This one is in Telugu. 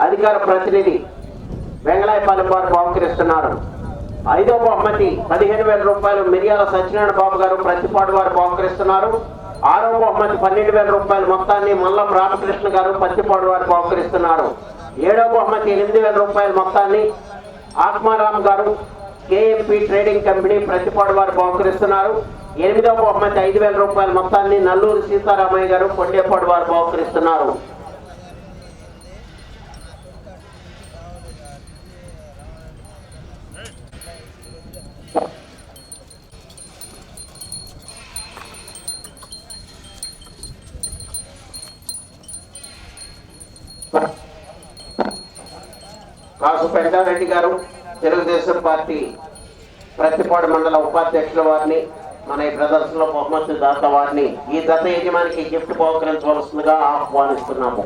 అధికార ప్రతినిధి వెంగళాయపాలెం వారు బహుకరిస్తున్నారు. ఐదో బహుమతి పదిహేను వేల రూపాయలు మిరియాల సత్యనారాయణ బాబు గారు ప్రతిపాడు వారు బహుకరిస్తున్నారు. ఆరో బహుమతి పన్నెండు వేల రూపాయల మొత్తాన్ని మల్లం రామకృష్ణ గారు పత్తిపాడు వారు బహుకరిస్తున్నారు. ఏడో బహుమతి ఎనిమిది వేల రూపాయల మొత్తాన్ని ఆత్మారాం గారు కేఎంపీ ట్రేడింగ్ కంపెనీ ప్రతిపాడు వారు బహుకరిస్తున్నారు. ఎనిమిదో బహుమతి ఐదు వేల రూపాయల మొత్తాన్ని నల్లూరు సీతారామయ్య గారు కొండేపాడు వారు బహుకరిస్తున్నారు. కాసు పెద్దారెడ్డి గారు తెలుగుదేశం పార్టీ ప్రతిపాడు మండల ఉపాధ్యక్షుల వారిని మన ఈ ప్రదర్శనలో బహుమతి దాత వారిని ఈ దత యజమానికి గిఫ్ట్ బహుకరించవలసిందిగా ఆహ్వానిస్తున్నాము.